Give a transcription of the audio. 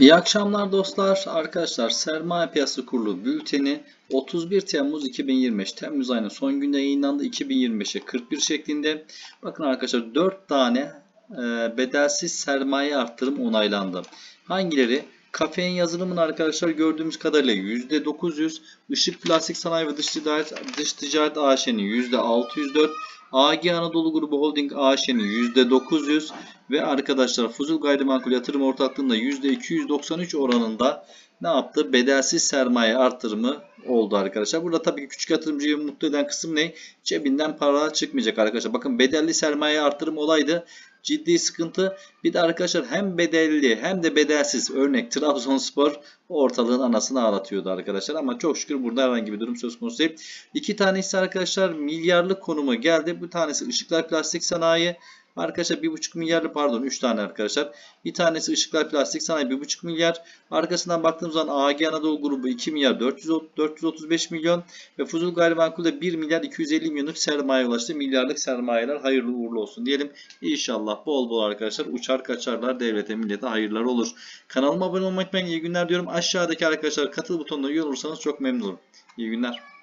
İyi akşamlar dostlar. Arkadaşlar Sermaye Piyasası Kurulu bülteni 31 Temmuz 2025 Temmuz ayının son günde yayınlandı 2025'e 41 şeklinde. Bakın arkadaşlar 4 tane e, bedelsiz sermaye arttırım onaylandı. Hangileri? Kafein yazılımın arkadaşlar gördüğümüz kadarıyla %900, Işık Plastik Sanayi ve Dış Ticaret, Dış Ticaret AŞ'nin %604, AG Anadolu Grubu Holding AŞ'nin %900 ve arkadaşlar Fuzul Gayrimenkul Yatırım Ortaklığı'nda %293 oranında ne yaptı? Bedelsiz sermaye artırımı oldu arkadaşlar. Burada tabii ki küçük yatırımcıyı mutlu eden kısım ne? Cebinden para çıkmayacak arkadaşlar. Bakın bedelli sermaye artırımı olaydı. Ciddi sıkıntı. Bir de arkadaşlar hem bedelli hem de bedelsiz örnek Trabzonspor ortalığın anasını ağlatıyordu arkadaşlar. Ama çok şükür burada herhangi bir durum söz konusu değil. İki tanesi arkadaşlar milyarlık konuma geldi. Bu tanesi Işıklar Plastik Sanayi. Arkadaşlar 1,5 milyarlı pardon 3 tane arkadaşlar. Bir tanesi Işıklar Plastik Sanayi 1,5 milyar. Arkasından baktığımız zaman AG Anadolu grubu 2 milyar 400, 435 milyon ve Fuzul Gayrimenkul'de 1 milyar 250 milyonluk sermaye ulaştı. Milyarlık sermayeler hayırlı uğurlu olsun diyelim. İnşallah bol bol arkadaşlar uçar kaçarlar devlete millete hayırlar olur. Kanalıma abone olmayı unutmayın. İyi günler diyorum. Aşağıdaki arkadaşlar katıl butonuna üye olursanız çok memnun olurum. İyi günler.